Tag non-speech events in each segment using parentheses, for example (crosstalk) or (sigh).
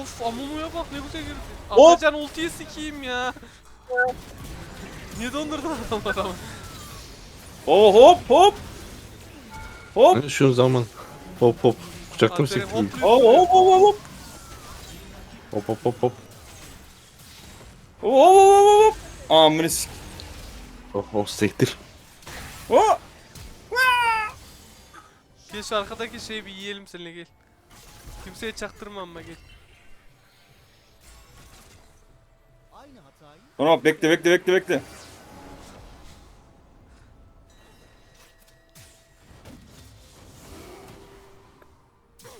Of Amumu'ya bak ne güzel girdi. Atacan ultiyi sikeyim ya. Niye dondurdun adam adamı? Oh hop hop. Hop. Şu zaman. Hop hop. Kucaktım Aferin, siktim. hop. Hop hop hop hop. Hop hop hop hop. Hop hop hop hop. Amına sik. Oh oh sektir. Hop. Gel şu arkadaki şeyi bir yiyelim seninle gel. Kimseye çaktırma ama gel. Tamam bekle bekle bekle bekle.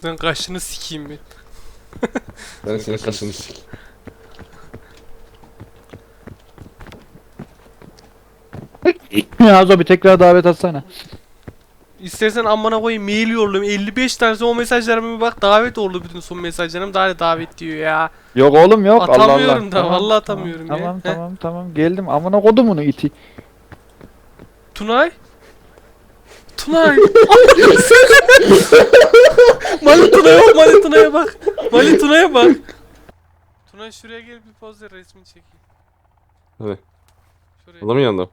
Ben kaşını sikeyim bir. (laughs) Ben senin kaşını sik. (laughs) Ya Zobi tekrar davet atsana. İstersen amına koyayım mail yollayayım. 55 tane o mesajlarıma bir bak davet oldu bütün son mesajlarım. Daha da davet diyor ya. Yok oğlum yok Allah Allah. Atamıyorum da, vallahi atamıyorum ya. Tamam Heh. tamam tamam geldim amına kodumunu iti. Tunay? Tunay! (laughs) Mali Tunay'a bak, Mali Tunay'a bak. Mali Tunay'a bak. Tunay şuraya gel bir poz ver resmini çekeyim. Hadi. Şuraya. Adamın yanında.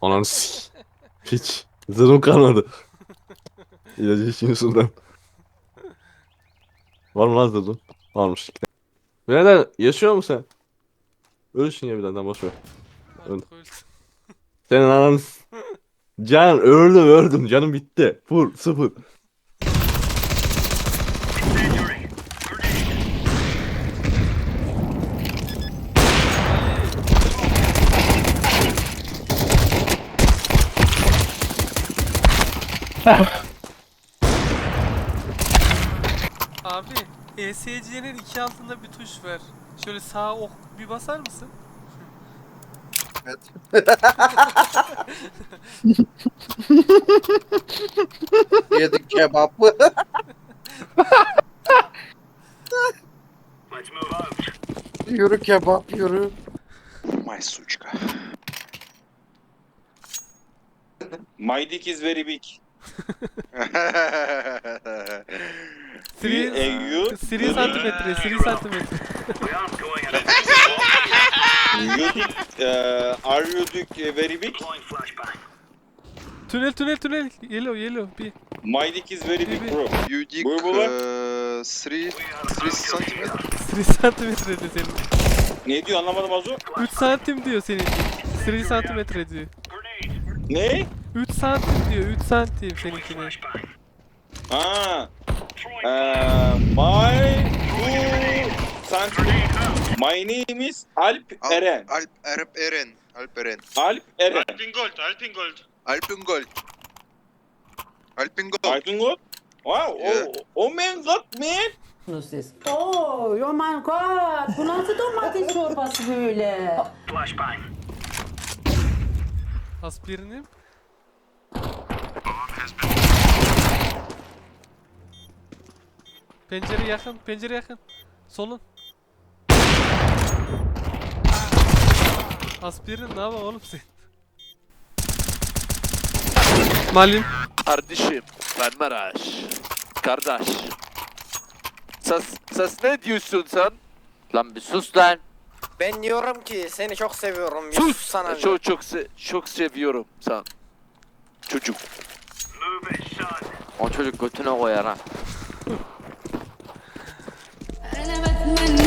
Ananı sik. Hiç. Zırhım kalmadı. İlacı içiyorsun lan. Var mı lan zırhın? Varmış. Birader yaşıyor musun sen? Ölürsün ya birazdan boş ver. Artık öldü. Senin ananı Can öldüm öldüm canım bitti. Full sıfır. Abi, ESC'nin iki altında bir tuş var. Şöyle sağ ok bir basar mısın? (laughs) Yedik kebap. (laughs) yürü kebap yürü. My suçka. My dick is very big. 3 EU. 3 santimetre, 3 santimetre. You. Uh, are you dick uh, very big? Tünel tünel tünel. Yellow yellow bir. My dick is very big bro. Yudik Buyur baba. 3 3 santimetre. 3 santimetre de senin. Ne diyor anlamadım Azu. 3 santim diyor senin. 3 santimetre diyor. Ne? 3 santim diyor, 3 santim seninkine. Ha. Uh, my two centimeter. My name is Alp Eren. Alp Alp Eren. Alp Eren. Alp Eren. Alpingold, Alpingold. Alpingold. Alpingold. Aydıngot. Wow. Yeah. Oh, oh man god man. siz. Oh, oh my god. Bu nasıl domates çorbası böyle? Aspirinim. Pencere yakın, pencere yakın. Solun. Aspirin ne yapalım oğlum sen? Malim. Kardeşim ben Maraş. Kardeş. Ses, ses ne diyorsun sen? Lan bir sus lan. Ben diyorum ki seni çok seviyorum. Sus. Yusuf sana. Çok çok se çok seviyorum sen. Çocuk. O çocuk götüne koyar ha. when